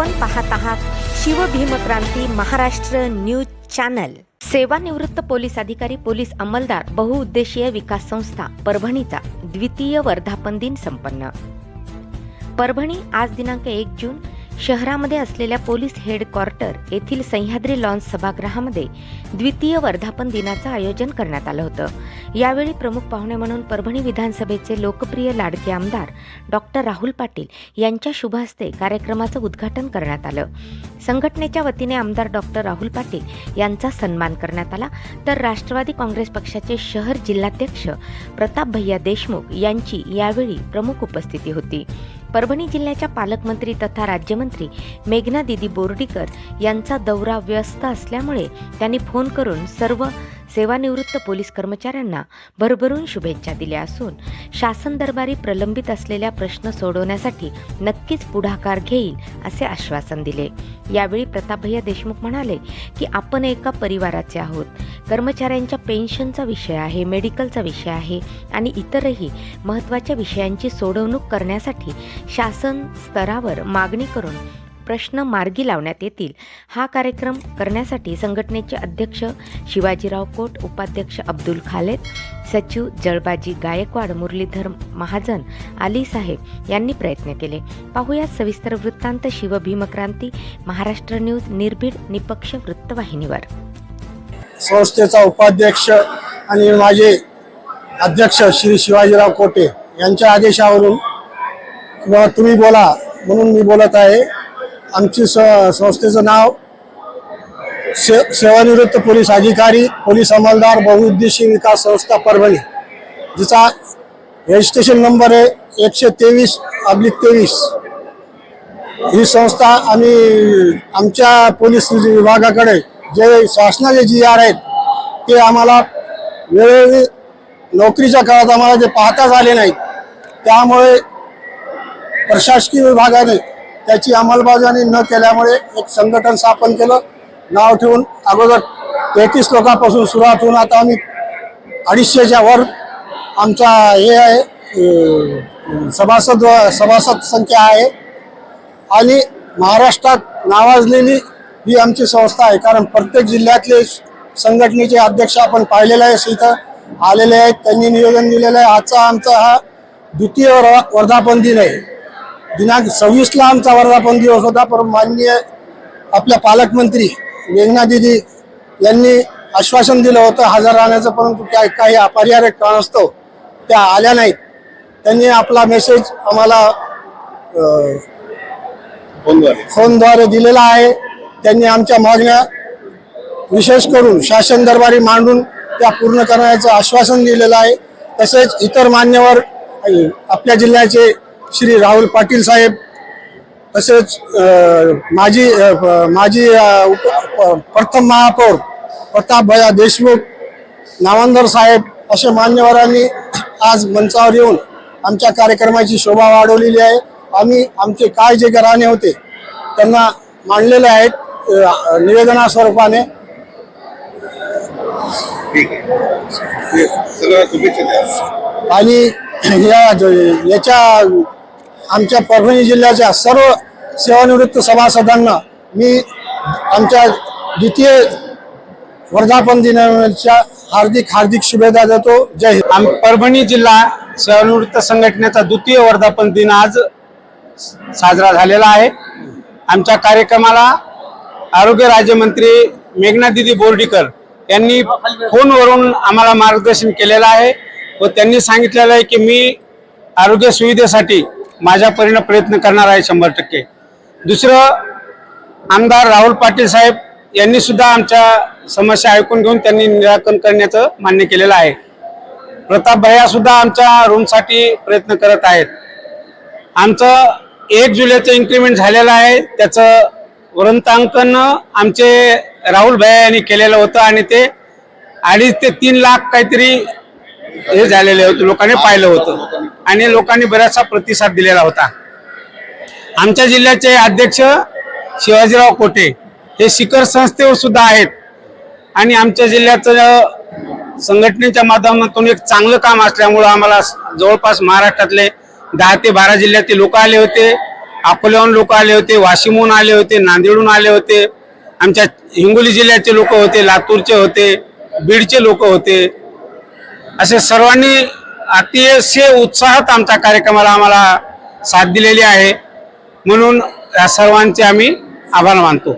आपण पाहत आहात शिवभीमक्रांती महाराष्ट्र न्यूज चॅनल. सेवानिवृत्त पोलीस अधिकारी पोलीस अंमलदार बहुउद्देशीय विकास संस्था परभणीचा द्वितीय वर्धापन दिन संपन्न. परभणी आज दिनांक एक जून शहरामध्ये असलेल्या पोलीस हेडक्वार्टर येथील सह्याद्री लॉन्स सभागृहामध्ये द्वितीय वर्धापन दिनाचं आयोजन करण्यात आलं होतं. यावेळी प्रमुख पाहुणे म्हणून परभणी विधानसभेचे लोकप्रिय लाडके आमदार डॉक्टर राहुल पाटील यांच्या शुभ हस्ते कार्यक्रमाचं उद्घाटन करण्यात आलं. संघटनेच्या वतीने आमदार डॉक्टर राहुल पाटील यांचा सन्मान करण्यात आला. तर राष्ट्रवादी काँग्रेस पक्षाचे शहर जिल्हाध्यक्ष प्रताप भैया देशमुख यांची यावेळी प्रमुख उपस्थिती होती. परभणी जिल्ह्याच्या पालकमंत्री तथा राज्यमंत्री मेघना दिदी बोर्डीकर यांचा दौरा व्यस्त असल्यामुळे त्यांनी फोन करून सर्व सेवानिवृत्त पोलीस कर्मचाऱ्यांना भरभरून शुभेच्छा दिल्या असून शासन दरबारी प्रलंबित असलेल्या प्रश्न सोडवण्यासाठी नक्कीच पुढाकार घेईल असे आश्वासन दिले. यावेळी प्रतापभैया देशमुख म्हणाले की आपण एका परिवाराचे आहोत. कर्मचाऱ्यांच्या पेन्शनचा विषय आहे मेडिकलचा विषय आहे आणि इतरही महत्त्वाच्या विषयांची सोडवणूक करण्यासाठी शासन स्तरावर मागणी करून प्रश्न मार्गी लावण्यात येतील. हा कार्यक्रम करण्यासाठी संघटनेचे अध्यक्ष शिवाजीराव कोट उपाध्यक्ष अब्दुल खालेद सचिव जळबाजी गायकवाड मुरलीधर महाजन आली साहेब यांनी प्रयत्न केले. पाहूया सविस्तर वृत्तांत शिवभीमक्रांती महाराष्ट्र न्यूज निर्भीड निपक्ष वृत्तवाहिनीवर. संस्थेचा उपाध्यक्ष आणि माझे अध्यक्ष श्री शिवाजीराव कोटे यांच्या आदेशावरून किंवा तुम्ही बोला म्हणून मी बोलत आहे. आमची स संस्थेचं नाव से सेवानिवृत्त पोलीस अधिकारी पोलीस अंमलदार बहुउद्देशीय विकास संस्था परभणी जिचा रजिस्ट्रेशन नंबर आहे एकशे तेवीस अब्लिक तेवीस. ही संस्था आम्ही आमच्या पोलीस विभागाकडे जे शासनाचे जी आर आहेत ते आम्हाला वेळोवेळी नोकरीच्या काळात आम्हाला ते पाहता झाले नाहीत त्यामुळे प्रशासकीय विभागाने त्याची अंमलबजावणी न केल्यामुळे एक संघटन स्थापन केलं. नाव ठेवून अगोदर तेहतीस लोकांपासून सुरुवात होऊन आता आम्ही अडीचशेच्या वर आमचा हे आहे सभासद सभासद संख्या आहे. आणि महाराष्ट्रात नावाजलेली ही आमची संस्था आहे. कारण प्रत्येक जिल्ह्यातले संघटनेचे अध्यक्ष आपण पाहिलेले आहे इथं आलेले आहेत त्यांनी नियोजन दिलेलं आहे. आजचा आमचा हा द्वितीय वर्धापन दिन आहे. दिनांक सव्वीसला आमचा वर्धापन दिवस होता पण माननीय आपल्या पालकमंत्री मेघना दिदी यांनी आश्वासन दिलं होतं हजर राहण्याचं परंतु काय काही अपरिहार्य कारणास्तव त्या आल्या नाहीत. त्यांनी आपला मेसेज आम्हाला फोनद्वारे दिलेला आहे. त्यांनी आमच्या मागण्या विशेष करून शासन दरबारी मांडून त्या पूर्ण करण्याचं आश्वासन दिलेलं आहे. तसेच इतर मान्यवर आपल्या जिल्ह्याचे श्री राहुल पाटील साहेब तसेच माजी माजी प्रथम महापौर प्रताप भया देशमुख नावंदर साहेब असे मान्यवरांनी आज मंचावर येऊन आमच्या कार्यक्रमाची शोभा वाढवलेली आहे. आम्ही आमचे काय जे घराणे होते. त्यांना मांडलेले आहेत निवेदना स्वरूपाने. आणि या याच्या आमच्या परभणी जिल्ह्याच्या सर्व सेवानिवृत्त सभासदांना मी आमच्या द्वितीय वर्धापन दिनाच्या हार्दिक हार्दिक शुभेच्छा देतो. जय हिंद. आम परभणी जिल्हा सेवानिवृत्त संघटनेचा द्वितीय वर्धापन दिन आज साजरा झालेला आहे. आमच्या कार्यक्रमाला आरोग्य राज्यमंत्री मेघना दिदी बोर्डीकर यांनी फोनवरून आम्हाला मार्गदर्शन केलेलं आहे व त्यांनी सांगितलेलं आहे की मी आरोग्य सुविधेसाठी माझ्या परीनं प्रयत्न करणार आहे शंभर टक्के. दुसरं आमदार राहुल पाटील साहेब यांनी सुद्धा आमच्या समस्या ऐकून घेऊन त्यांनी निराकरण करण्याचं मान्य केलेलं आहे. प्रताप भैया सुद्धा आमच्या रूमसाठी प्रयत्न करत आहेत. आमचं एक जुलैचं इन्क्रीमेंट झालेलं आहे. त्याचं वृंतांकन आमचे राहुल भैया यांनी केलेलं होतं आणि ते अडीच ते तीन लाख काहीतरी हे झालेले होते लोकांनी पाहिलं होतं. आणि लोकांनी बराचसा प्रतिसाद दिलेला होता. आमच्या जिल्ह्याचे अध्यक्ष शिवाजीराव कोटे हे शिखर संस्थेवर सुद्धा आहेत. आणि आमच्या जिल्ह्याचं संघटनेच्या माध्यमातून एक चांगलं काम असल्यामुळं आम्हाला जवळपास महाराष्ट्रातले दहा ते बारा जिल्ह्यातील लोक आले होते. अकोल्याहून लोक आले होते वाशिमहून आले होते नांदेडहून आले होते. आमच्या हिंगोली जिल्ह्याचे लोक होते लातूरचे होते बीडचे लोक होते. असे सर्वांनी अतिशय उत्साहात आमच्या कार्यक्रमाला आम्हाला साथ दिलेली आहे. म्हणून या सर्वांचे आम्ही आभार मानतो.